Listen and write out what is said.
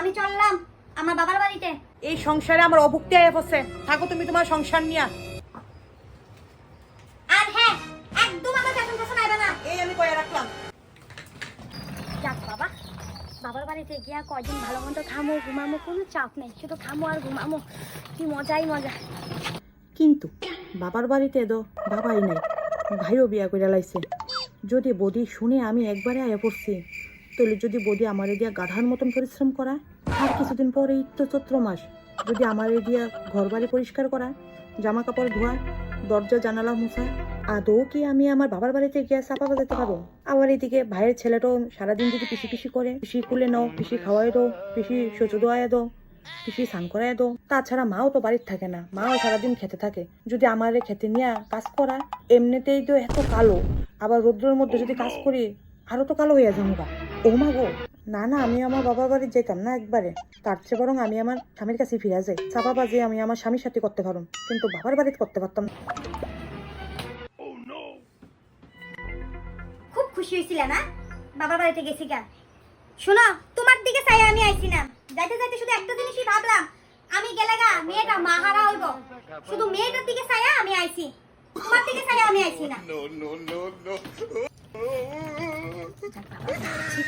আমি চললাম আমার বাবার বাড়িতে। এই সংসারে আমার অভুক্তি আয়া পড়ছে। থাকো তুমি তোমার সংসার নিয়া। আর হ্যাঁ একদম আমার পেছন পেছন আইবে না। এই আমি কয়ে রাখলাম। যাক বাবা বাবার বাড়িতে গিয়া কয়দিন ভালো মন্দ খামো ঘুমামো কোনো চাপ নেই। শুধু খামো আর ঘুমামো। কি মজাই মজা। কিন্তু বাবার বাড়িতে তো বাবাই নাই ভাইও বিয়া করে লাইছে। যদি বদি শুনে আমি একবারে আয়া পড়ছি তাহলে যদি বদি আমারে দিয়া গাধার মতন পরিশ্রম করা আর কিছুদিন এই তো চৈত্র মাস, যদি আমারে দিয়া ঘর বাড়ি পরিষ্কার করা জামা কাপড় ধোয়া দরজা, জানালা মুছা আদৌ কি আমি আমার বাবার বাড়িতে গিয়ে চাপা বাজাতে পারব? আবার এদিকে ভাইয়ের ছেলেটাও সারাদিন যদি পিসি পিসি করে, পিসি কুলে নাও, পিসি খাওয়াই দাও, পিসি শোচো দোয়াই দাও, পিসি স্নান করাই দাও, তাছাড়া মাও তো বাড়ির থাকে না, মাও সারাদিন খেতে থাকে। যদি আমার খেতে নিয়ে কাজ করা এমনিতেই তো এত কালো, আবার রৌদ্রের মধ্যে যদি কাজ করি, আরও তো কালো হয়ে যাব ও মা গো না না আমি আমার বাবার বাড়ি যেতাম না একবারে তার চেয়ে বরং আমি আমার স্বামীর কাছে ফিরে যাই চাপা বাজে আমি আমার স্বামীর সাথে করতে পারুম কিন্তু বাবার বাড়িতে করতে পারতাম না। খুব খুশি হয়েছিলে না বাবার বাড়িতে গেছি গা শোনো তোমার দিকে চাই আমি আইছি না যাইতে যাইতে শুধু একটা জিনিসই ভাবলাম আমি গেলে গা মেয়েটা মাহারা হইব শুধু মেয়েটার দিকে চাইয়া আমি আইছি তোমার দিকে চাইয়া আমি আইছি না ঠিক